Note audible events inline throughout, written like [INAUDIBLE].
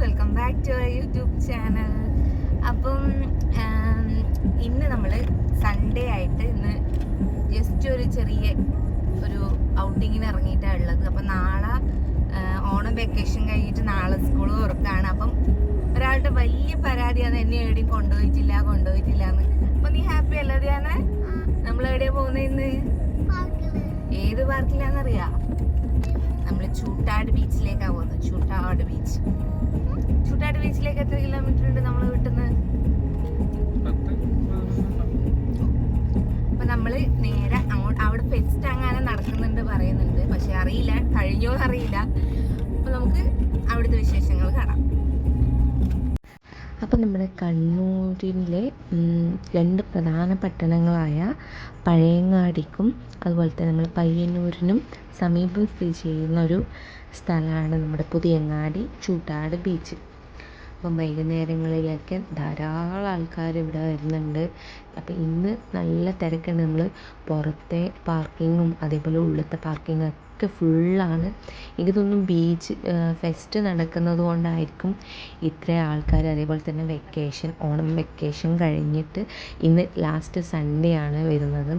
Welcome back to our YouTube channel. അപ്പം ഇന്ന് നമ്മൾ സൺഡേ ആയിട്ട് ഇന്ന് ജസ്റ്റ് ഒരു ചെറിയ ഒരു ഔട്ടിങ്ങിന് ഇറങ്ങിയിട്ടാണ് ഉള്ളത്. അപ്പം നാളെ ഓണം വെക്കേഷൻ കഴിഞ്ഞിട്ട് നാളെ സ്കൂൾ തുറക്കാണ്. അപ്പം ഒരാളുടെ വലിയ പരാതിയാണ് എന്നെ എവിടെയും കൊണ്ടുപോയിട്ടില്ല കൊണ്ടുപോയിട്ടില്ല എന്ന്. അപ്പം നീ ഹാപ്പി അല്ലതെയാണ് നമ്മൾ എവിടെയാ പോകുന്നത് ഇന്ന്? ഏത് പാർക്കിലാന്നറിയാം നമ്മൾ ചൂട്ടാട് ബീച്ചിലേക്കാണ് പോകുന്നത് ചൂട്ടാട് ബീച്ച് ചൂട്ടാട് ബീച്ചിലേക്ക് എത്ര കിലോമീറ്റർ ഉണ്ട് നമ്മൾ വീട്ടിൽ നിന്ന് അപ്പൊ നമ്മൾ നേരെ അങ്ങോട്ട് അവിടെ ഫെസ്റ്റ് അങ്ങനെ നടക്കുന്നുണ്ട് പറയുന്നുണ്ട്. പക്ഷെ അറിയില്ല. കഴിഞ്ഞോ അറിയില്ല. അപ്പൊ നമുക്ക് അവിടുത്തെ വിശേഷങ്ങൾ കാണാം. അപ്പം നമ്മുടെ കണ്ണൂരിലെ രണ്ട് പ്രധാന പട്ടണങ്ങളായ പഴയങ്ങാടിക്കും അതുപോലെ തന്നെ നമ്മൾ പയ്യന്നൂരിനും സമീപം സ്ഥിതി ചെയ്യുന്ന ഒരു സ്ഥലമാണ് നമ്മുടെ പുതിയങ്ങാടി ചൂട്ടാട് ബീച്ച്. അപ്പം വൈകുന്നേരങ്ങളിലൊക്കെ ധാരാളം ആൾക്കാർ ഇവിടെ വരുന്നുണ്ട്. അപ്പം ഇന്ന് നല്ല തിരക്കാണ്. നമ്മൾ പുറത്തെ പാർക്കിങ്ങും അതേപോലെ ഉള്ളിലത്തെ പാർക്കിങ്ങും ഒക്കെ ഫുള്ളാണ്. എനിക്ക് തോന്നുന്നു ബീച്ച് ഫെസ്റ്റ് നടക്കുന്നത് കൊണ്ടായിരിക്കും ഇത്ര ആൾക്കാർ അതേപോലെ തന്നെ വെക്കേഷൻ ഓണം വെക്കേഷൻ കഴിഞ്ഞിട്ട് ഇന്ന് ലാസ്റ്റ് സൺഡേ ആണ് വരുന്നത്.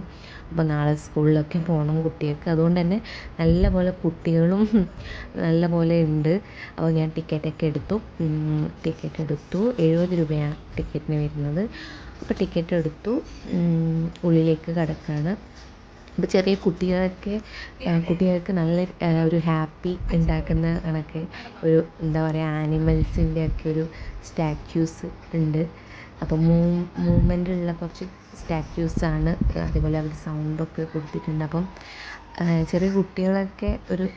അപ്പോൾ നാളെ സ്കൂളിലൊക്കെ പോകണം കുട്ടികൾക്ക്. അതുകൊണ്ട് തന്നെ നല്ല പോലെ കുട്ടികളും നല്ല പോലെ ഉണ്ട്. അപ്പോൾ ഞാൻ ടിക്കറ്റൊക്കെ എടുത്തു. ടിക്കറ്റ് എടുത്തു. എഴുപത് രൂപയാണ് ടിക്കറ്റിന് വരുന്നത്. അപ്പോൾ ടിക്കറ്റ് എടുത്തു. ഉള്ളിലേക്ക് കടക്കാണ്. അപ്പോൾ ചെറിയ കുട്ടികളൊക്കെ കുട്ടികൾക്ക് നല്ല ഒരു ഹാപ്പി ഉണ്ടാക്കുന്ന കണക്ക്. ഒരു എന്താ പറയുക ആനിമൽസിന്റെ ഒക്കെ ഒരു സ്റ്റാച്യൂസ് ഉണ്ട്. അപ്പോൾ മൂ മൂവ്മെന്റ് ഉള്ള കുറച്ച് സ്റ്റാച്യൂസാണ് അതേപോലെ അവർ സൗണ്ടൊക്കെ കൊടുത്തിട്ടുണ്ട്. അപ്പം ചെറിയ കുട്ടികളൊക്കെ ഒരു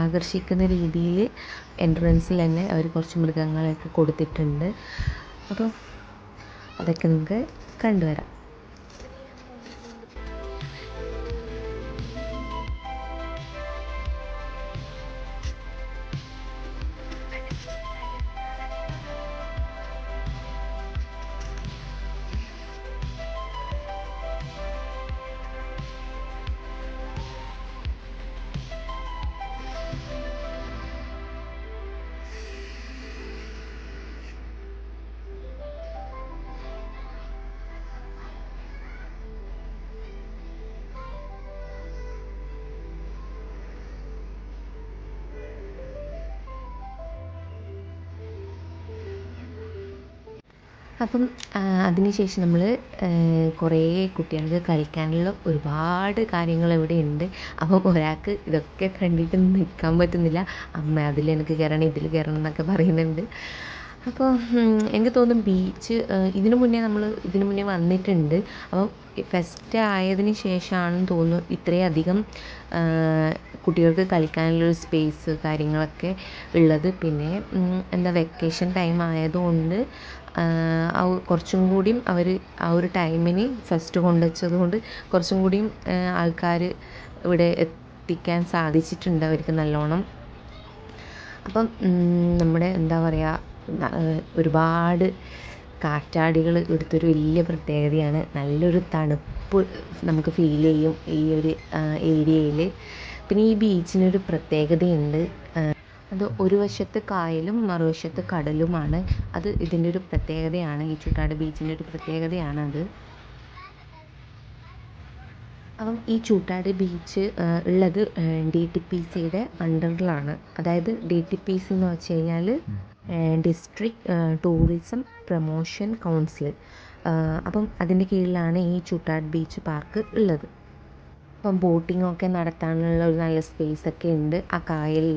ആകർഷിക്കുന്ന രീതിയിൽ എൻട്രൻസിൽ തന്നെ അവർ കുറച്ച് മൃഗങ്ങളെയൊക്കെ കൊടുത്തിട്ടുണ്ട്. അപ്പോൾ അതൊക്കെ നമുക്ക് കണ്ടുവരാം. അപ്പം അതിന് ശേഷം നമ്മൾ കുറേ കുട്ടികൾക്ക് കളിക്കാനുള്ള ഒരുപാട് കാര്യങ്ങൾ ഇവിടെ ഉണ്ട് അപ്പോൾ ഒരാൾക്ക് ഇതൊക്കെ കണ്ടിട്ട് നിൽക്കാൻ പറ്റുന്നില്ല. അമ്മ അതിൽ എനിക്ക് കയറണം ഇതിൽ കയറണം എന്നൊക്കെ പറയുന്നുണ്ട്. അപ്പോൾ എനിക്ക് തോന്നുന്നു ബീച്ച് ഇതിനു മുന്നേ നമ്മൾ ഇതിനു മുന്നേ വന്നിട്ടുണ്ട്. അപ്പം ഫെസ്റ്റ് ആയതിന് ശേഷമാണെന്ന് തോന്നുന്നു ഇത്രയധികം കുട്ടികൾക്ക് കളിക്കാനുള്ളൊരു സ്പേസ് കാര്യങ്ങളൊക്കെ ഉള്ളത്. പിന്നെ എന്താ വെക്കേഷൻ ടൈം ആയതുകൊണ്ട് കുറച്ചും കൂടിയും അവർ ആ ഒരു ടൈമിന് ഫസ്റ്റ് കൊണ്ടുവച്ചത് കൊണ്ട് കുറച്ചും കൂടിയും ആൾക്കാർ ഇവിടെ എത്തിക്കാൻ സാധിച്ചിട്ടുണ്ട് അവർക്ക് നല്ലോണം. അപ്പം നമ്മുടെ എന്താ പറയുക ഒരുപാട് കാറ്റാടികൾ ഇവിടുത്തെ ഒരു വലിയ പ്രത്യേകതയാണ്. നല്ലൊരു തണുപ്പ് നമുക്ക് ഫീൽ ചെയ്യും ഈ ഒരു ഏരിയയിൽ പിന്നെ ഈ ബീച്ചിനൊരു പ്രത്യേകതയുണ്ട് അത് ഒരു വശത്ത് കായലും മറുവശത്ത് കടലുമാണ്. അത് ഇതിന്റെ ഒരു പ്രത്യേകതയാണ്. ഈ ചൂട്ടാട് ബീച്ചിന്റെ ഒരു പ്രത്യേകതയാണത്. അപ്പം ഈ ചൂട്ടാട് ബീച്ച് ഉള്ളത് ഡി ടി പി സിയുടെ അണ്ടറിലാണ്. അതായത് ഡി ടി പി സി എന്ന് വെച്ച് കഴിഞ്ഞാൽ ഡിസ്ട്രിക്ട് ടൂറിസം പ്രൊമോഷൻ കൗൺസിൽ. അപ്പം അതിന്റെ കീഴിലാണ് ഈ ചൂട്ടാട് ബീച്ച് പാർക്ക് ഉള്ളത്. അപ്പം ബോട്ടിംഗ് ഒക്കെ നടത്താനുള്ള ഒരു നല്ല സ്പേസ് ഒക്കെ ഉണ്ട്. ആ കായൽ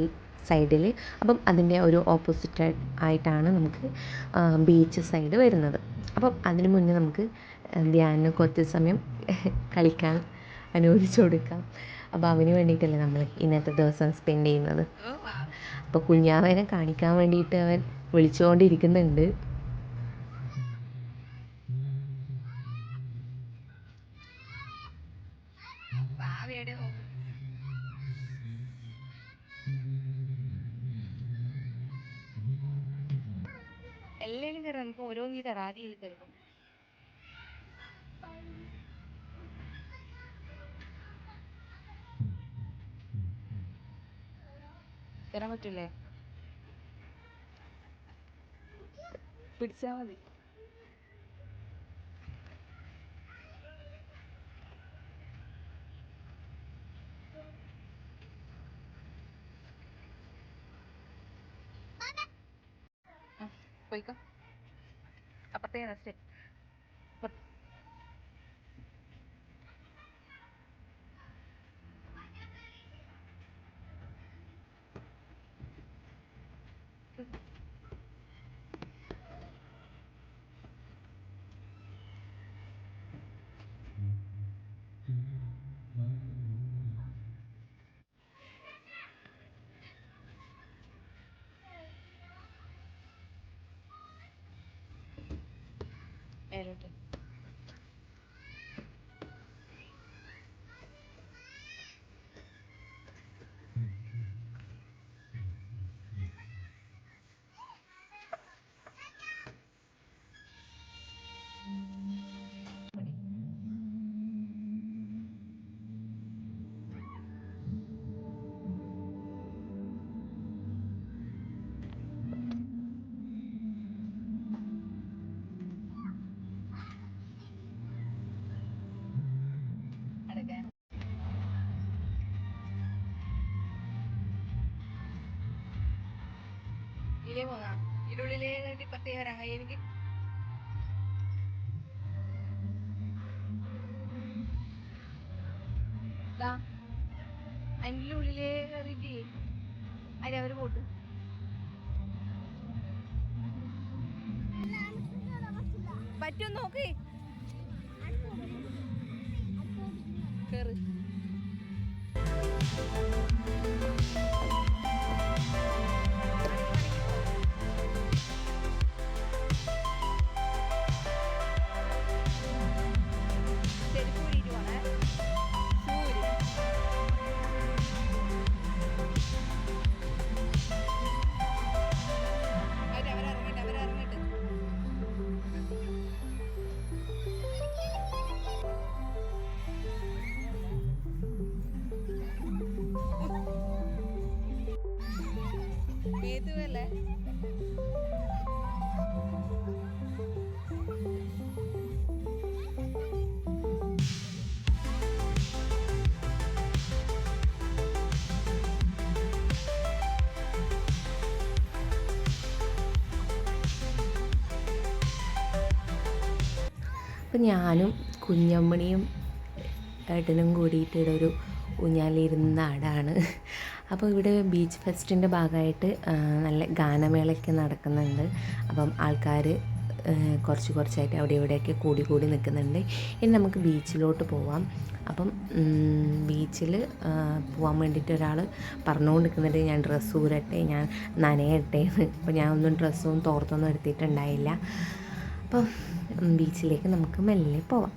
സൈഡിൽ. അപ്പം അതിന്റെ ഒരു ഓപ്പോസിറ്റ് ആയിട്ടാണ് നമുക്ക് ബീച്ച് സൈഡ് വരുന്നത്. അപ്പം അതിന് മുന്നേ നമുക്ക് ധ്യാനം കുറച്ച് സമയം [LAUGHS] കളിക്കാൻ അനുവദിച്ചു കൊടുക്കാം. അപ്പോൾ അവന് വേണ്ടിയിട്ടല്ലേ നമ്മൾ ഇന്നത്തെ ദിവസം സ്പെൻഡ് ചെയ്യുന്നത്. അപ്പോൾ കുഞ്ഞാവനെ കാണിക്കാൻ വേണ്ടിയിട്ട് അവൻ വിളിച്ചുകൊണ്ടിരിക്കുന്നുണ്ട്. ഓരോന്നും കയറാം തരാൻ പറ്റില്ലേ പിടിച്ചാ മതി. ഉം, stay on a. competitive പോന്നാ ഇരുളിലേ വരാൻ കഴിയും എനിക്ക് അതിന്റെ ഉള്ളിലേ കയറിയിട്ട് അതിൽ അവർ പോട്ട്. പറ്റും നോക്ക്. കേറ്. മേതുവല്ലേ അപ്പം ഞാനും കുഞ്ഞമ്മണിയും ഏട്ടനും കൂടിയിട്ട് ഇവിടെ ഒരു ഊഞ്ഞാലിരുന്ന ആടാണ്. അപ്പോൾ ഇവിടെ ബീച്ച് ഫെസ്റ്റിന്റെ ഭാഗമായിട്ട് നല്ല ഗാനമേളയൊക്കെ നടക്കുന്നുണ്ട്. അപ്പം ആൾക്കാർ കുറച്ച് കുറച്ചായിട്ട് അവിടെ ഇവിടെയൊക്കെ കൂടി കൂടി നിൽക്കുന്നുണ്ട്. ഇനി നമുക്ക് ബീച്ചിലോട്ട് പോവാം. അപ്പം ബീച്ചിൽ പോകാൻ വേണ്ടിയിട്ട് ഒരാൾ പറഞ്ഞുകൊണ്ട് നിൽക്കുന്നുണ്ട് ഞാൻ ഡ്രസ്സ് ഊരട്ടെ ഞാൻ നനയട്ടെ അപ്പോൾ ഞാൻ ഒന്നും ഡ്രസ്സും തോർത്തൊന്നും എടുത്തിട്ടുണ്ടായില്ല. അപ്പം ബീച്ചിലേക്ക് നമുക്ക് മെല്ലെ പോവാം.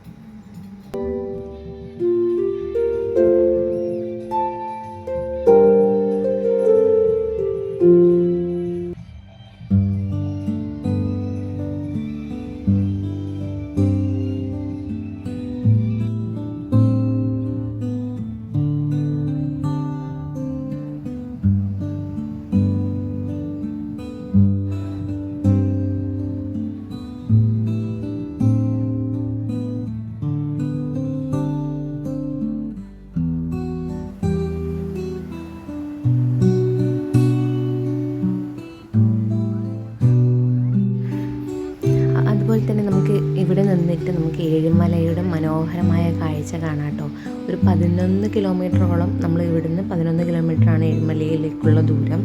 ഇവിടെ നമുക്ക് ഏഴിമലയുടെ മനോഹരമായ കാഴ്ച കാണാം ഒരു പതിനൊന്ന് കിലോമീറ്ററോളം നമ്മൾ ഇവിടുന്ന് പതിനൊന്ന് കിലോമീറ്ററാണ് ഏഴിമലയിലേക്കുള്ള ദൂരം.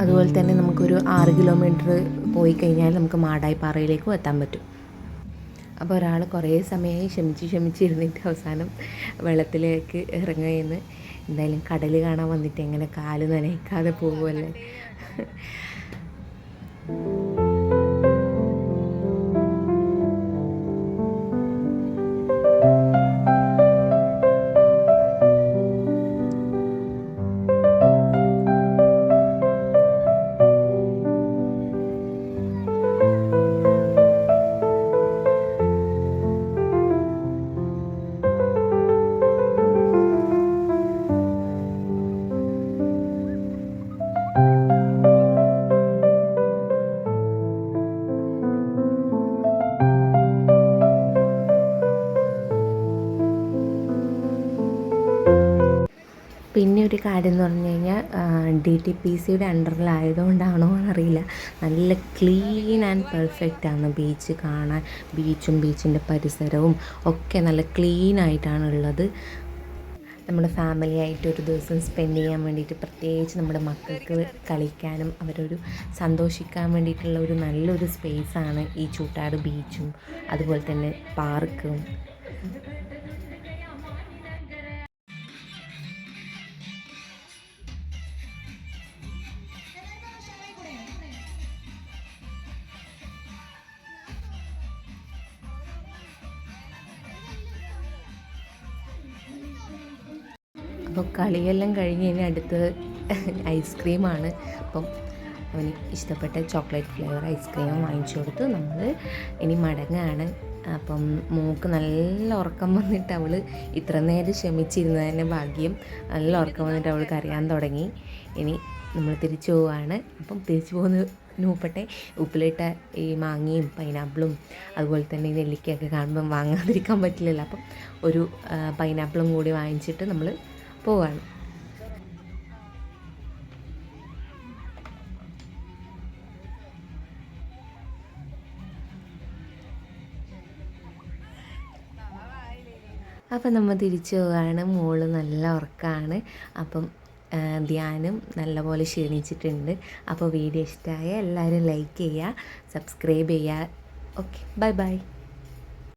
അതുപോലെ തന്നെ നമുക്കൊരു ആറ് കിലോമീറ്റർ പോയി കഴിഞ്ഞാൽ നമുക്ക് മാടായിപ്പാറയിലേക്കും എത്താൻ പറ്റും. അപ്പോൾ ഒരാൾ കുറേ സമയമായി ക്ഷമിച്ച് ക്ഷമിച്ചിരുന്നിട്ട് അവസാനം വെള്ളത്തിലേക്ക് ഇറങ്ങുകയെന്ന് എന്തായാലും കടൽ കാണാൻ വന്നിട്ട് എങ്ങനെ കാൽ നനയിക്കാതെ പോകുമല്ലേ ചൂട്ടാട് എന്ന് പറഞ്ഞു കഴിഞ്ഞാൽ ഡി ടി പി സിയുടെ അണ്ടറിലായതുകൊണ്ടാണോ എന്നറിയില്ല. നല്ല ക്ലീൻ ആൻഡ് പെർഫെക്റ്റ് ആണ് ബീച്ച് കാണാൻ ബീച്ചും ബീച്ചിന്റെ പരിസരവും ഒക്കെ നല്ല ക്ലീൻ ആയിട്ടാണ് ഉള്ളത്. നമ്മുടെ ഫാമിലി ആയിട്ട് ഒരു ദിവസം സ്പെൻഡ് ചെയ്യാൻ വേണ്ടിയിട്ട് പ്രത്യേകിച്ച് നമ്മുടെ മക്കൾക്ക് കളിക്കാനും അവരൊരു സന്തോഷിക്കാൻ വേണ്ടിയിട്ടുള്ള ഒരു നല്ലൊരു സ്പേസാണ് ഈ ചൂട്ടാട് ബീച്ചും അതുപോലെ തന്നെ പാർക്കും അപ്പോൾ കളിയെല്ലാം കഴിഞ്ഞ് ഇനി അടുത്ത് ഐസ്ക്രീമാണ്. അപ്പം അവന് ഇഷ്ടപ്പെട്ട ചോക്ലേറ്റ് ഫ്ലേവർ ഐസ്ക്രീം വാങ്ങിച്ചു കൊടുത്ത്. നമ്മൾ ഇനി മടങ്ങാണ്. അപ്പം മോക്ക് നല്ല ഉറക്കം വന്നിട്ട് അവൾ ഇത്ര നേരം ക്ഷമിച്ചിരുന്നതിന്റെ ഭാഗ്യം. നല്ല ഉറക്കം വന്നിട്ട് അവൾക്ക് അറിയാൻ തുടങ്ങി. ഇനി നമ്മൾ തിരിച്ചു പോവാണ്. അപ്പം തിരിച്ചു പോകുന്ന നൂപ്പട്ടെ ഉപ്പിലിട്ട ഈ മാങ്ങയും പൈനാപ്പിളും അതുപോലെ തന്നെ നെല്ലിക്കയൊക്കെ കാണുമ്പം വാങ്ങാതിരിക്കാൻ പറ്റില്ലല്ലോ. അപ്പം ഒരു പൈനാപ്പിളും കൂടി വാങ്ങിച്ചിട്ട് നമ്മൾ പോവാണ്. അപ്പം നമ്മൾ തിരിച്ചു പോവുകയാണ് മോൾ നല്ല ഉറക്കമാണ് അപ്പം ധ്യാനം നല്ലപോലെ ക്ഷീണിച്ചിട്ടുണ്ട്. അപ്പോൾ വീഡിയോ ഇഷ്ടമായ എല്ലാവരും ലൈക്ക് ചെയ്യുക സബ്സ്ക്രൈബ് ചെയ്യുക. Okay bye bye